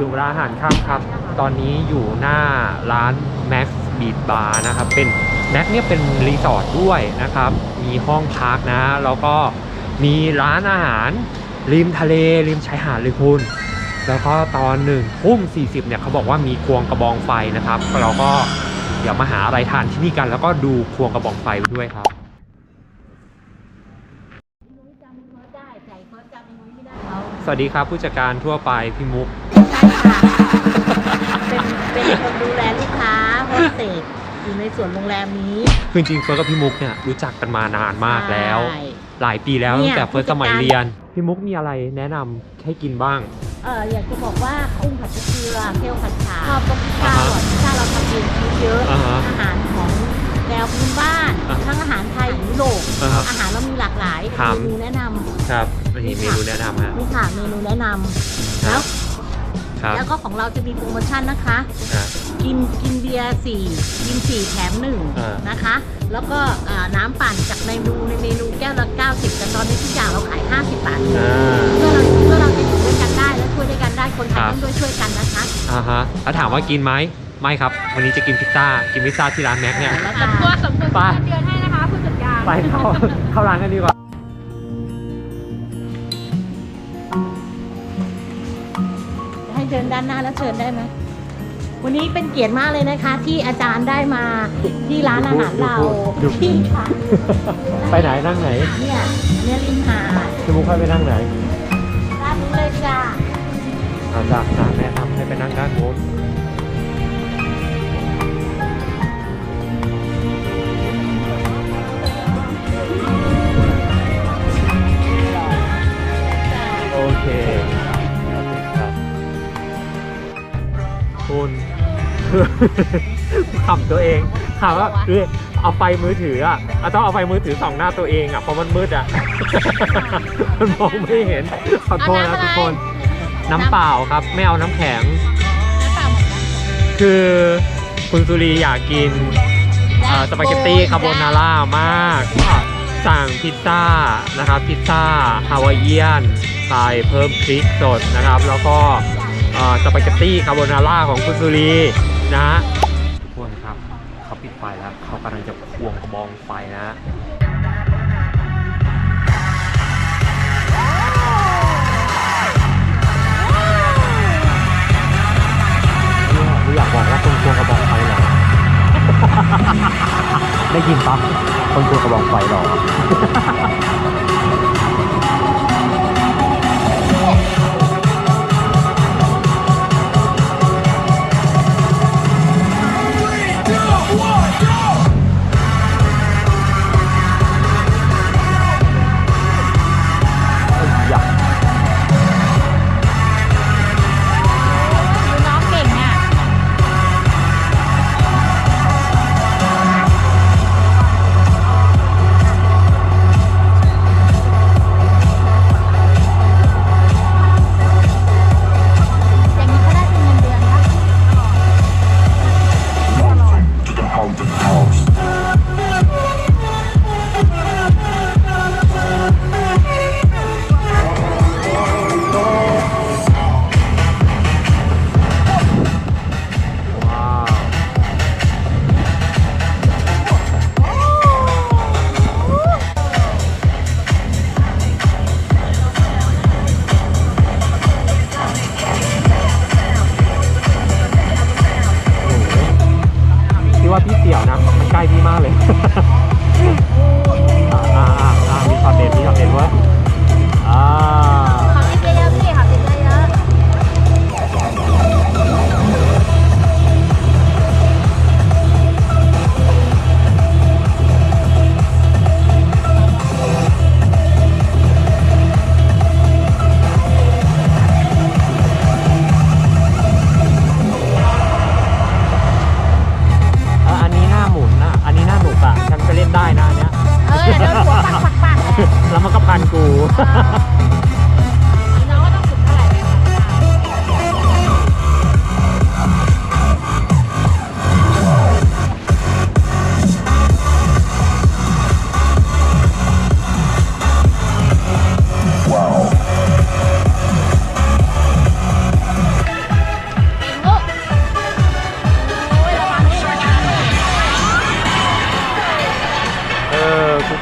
ถึงเวลาอาหารค่ำครับ ตอนนี้อยู่หน้าร้าน Max Beat Bar นะครับ เป็น Max เนี่ยเป็นรีสอร์ทด้วยนะครับ มีห้องพักนะ แล้วก็มีร้านอาหาร ริมทะเล ริมชายหาดเลยคุณ แล้วก็ตอนหนึ่งทุ่ม40 เนี่ยเขาบอกว่ามีควงกระบองไฟนะครับ เราก็เดี๋ยวมาหาอะไรทานที่นี่กัน แล้วก็ดูควงกระบองไฟด้วยครับสวัสดีครับผู้จัดการทั่วไปพี่มุก เป็นเป็นคนดูแลลูกค้าโฮสเตสอยู่ในส่วนโรงแรมนี้คือจริงๆเฟิร์สกับพี่มุกเนี่ยรู้จักกันมานานมากแล้ว ใช่ หลายปีแล้วเนี่ตั้ยงแต่เฟิร์สผู้จัสดการมัยเรียน พี่มุกมีอะไรแนะนำให้กินบ้าง เอออยากจะบอกว่ากุ้งผัดกระเทียมเกลียวผัดฉ่าชอบต้มพิซซ่าอร่อยพิซซ่าเราทำเองชีสเยอะอ่าฮะอาหารของแนวพื้นบ้านอ่าทั้งอาหารไทยยุโรปอ่าฮะอาหารเรามีหลากหลายครับ เมนูแนะนำ ครับอันนี้เมนูแนะนำฮะ นี่ค่ะเมนูแนะนำแล้ว ครับแล้วก็ของเราจะมีโปรโมชั่นนะคะอะกินกินเบียร์สี่กินสี่แถมหนึ่งอ่าน นะคะ แล้วก็อ่าน้ำปั่นจากในเมนูในเมนูแก้วละ 90 แต่ตอนนี้ทุกอย่างเราขาย 50 บาทอ่าเพื่อเราเพื่อเราจะอยู่ด้วยกันได้และช่วยด้วยกันได้คนไทยครับ ต้องด้วยช่วยกันนะคะอ่าฮะแล้วถามว่ากินไหมไม่ครับ วันนี้จะกินพิซซ่า กินพิซซ่าที่ร้านแม็กเนี่ย แล้วสก็มควรสมควรไป เดือนให้นะคะผู้จัดการ ไปเข้าเข้าร้านกันดีกว่า เดินด้านหน้าแล้วเชิญได้ไหมวันนี้เป็นเกียรติมากเลยนะคะ ที่อาจารย์ได้มาที่ร้านอาหารเราดูที่ค่ะไปไหนนั่งไหนเนี่ยเนี่ยริมหาดพี่มุกให้ไปนั่งไหนร้านนี้เลยจ้าอาจารย์แนะนำให้ไปนั่งด้านโน้นโอเค คุณขำตัวเองถามว่าเอยเอาไฟมือถืออะเอาต้องเอาไฟมือถือส่องหน้าตัวเองอะเพราะมันมืดอะมันมองไม่เห็นขอโทษนะทุกคน น้ำเปล่าครับไม่เอาน้ำแข็ง คือคุณสุรีอยากกินเอ่อสปาเกตตี้คาโบนาร่ามากก็สั่งพิซซ่านะครับพิซซ่าฮาวายเอียนใส่เพิ่มพริกสดนะครับ แล้วก็เอ่อ สปาเกตตี้คาโบนาร่าของคุณสุรีนะทุกคนครับเขาปิดไฟแล้วเขากำลังจะควงกระบองไฟนะไม่อยากบอกว่าคนควงกระบอกไฟหรอได้ยินปั๊บคนควงกระบอกไฟหรอ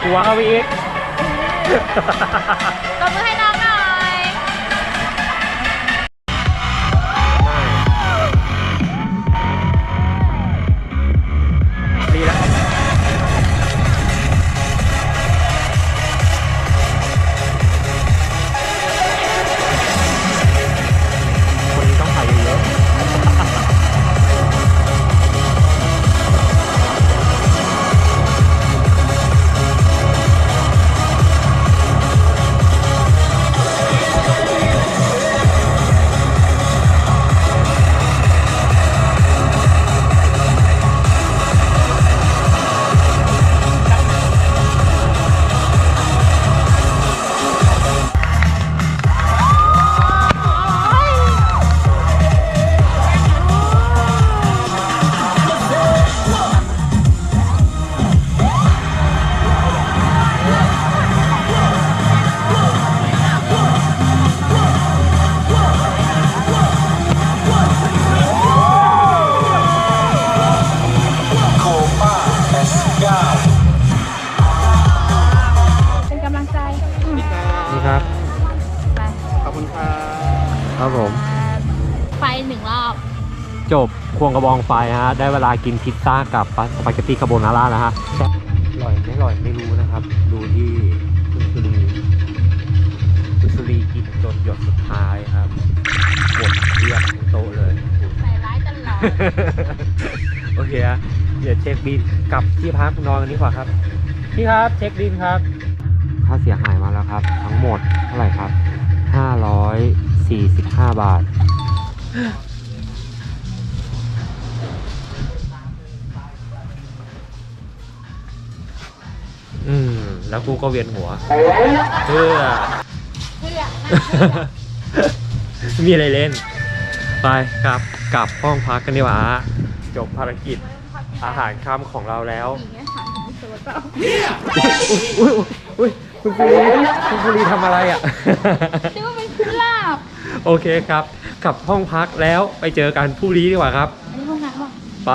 หัวเข้าไปอีก ตบมือให้ ครับไปขอบคุณครับครับผมไปหนึ่งรอบ จบควงกระบองไฟฮะ ได้เวลากินพิซซ่ากับสปาเกตตี้คาโบนาร่าแล้วฮะอร่อยไม่อร่อยไม่รู้นะครับ ดูที่คุณสุรีคุณสุรีกินจนหยดสุดท้ายครับหมดเรียบทั้งโต๊ะเลย ใส่ร้ายตลอดโอเคฮะเดี๋ยวเช็คบินกลับที่พักนอนกันดีกว่าครับ พี่ครับเช็คบินครับ ค่าเสียหายมาแล้วครับ ทั้งหมดเท่าไหร่ครับ 545 บาท อืม แล้วกูก็เวียนหัวเพื่อเพื่อมีอะไรเล่น ไปกลับกลับห้องพักกันดีกว่าฮะจบภารกิจอาหารค่ำของเราแล้ว อย่างเงี้ยค่ะตัวเปล่าอุ้ยอุ้ย คุณปุรีคุณปุรีทำอะไรอะคิดว่าเป็นคุณลาบโอเคครับกลับห้องพักแล้วไปเจอกันพรุ่งนี้ดีกว่าครับอันนี้ห้องน้ำอะไป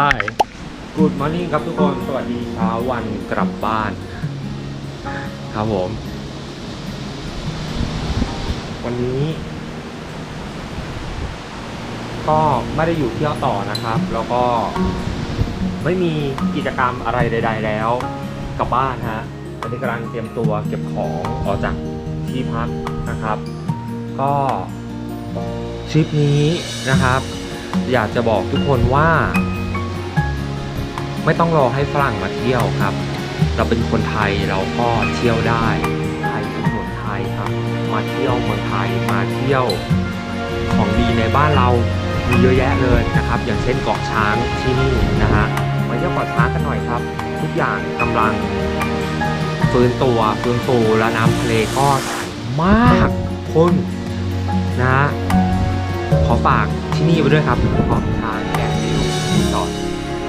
Good morning ครับทุกคน สวัสดีเช้าวันกลับบ้าน ครับผม วันนี้ ก็ไม่ได้อยู่เที่ยวต่อนะครับ แล้วก็ไม่มีกิจกรรมอะไรใด ๆ แล้ว กลับบ้านฮะต อนนี้กำลังเตรียมตัวเก็บของออกจากที่พักนะครับ ก็ทริปนี้นะครับ อยากจะบอกทุกคนว่า ไม่ต้องรอให้ฝรั่งมาเที่ยวครับ เราเป็นคนไทยเราก็เที่ยวได้ไทยเป็นคนไทยครับ มาเที่ยวเมืองไทยมาเที่ยวของดีในบ้านเรามีเยอะแยะเลยนะครับ อย่างเช่นเกาะช้างที่นี่นะฮะมาเที่ยวเกาะช้างกันหน่อยครับ ทุกอย่างกำลัง ฟื้นตัวฟื้นฟูและน้ำทะเลก็ใสมากคุณนะ ขอฝากที่นี่ไว้ด้วยครับเกาะช้างแกนดิวรีสอร์ท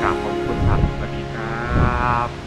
กราบขอบคุณครับสวัสดีครับ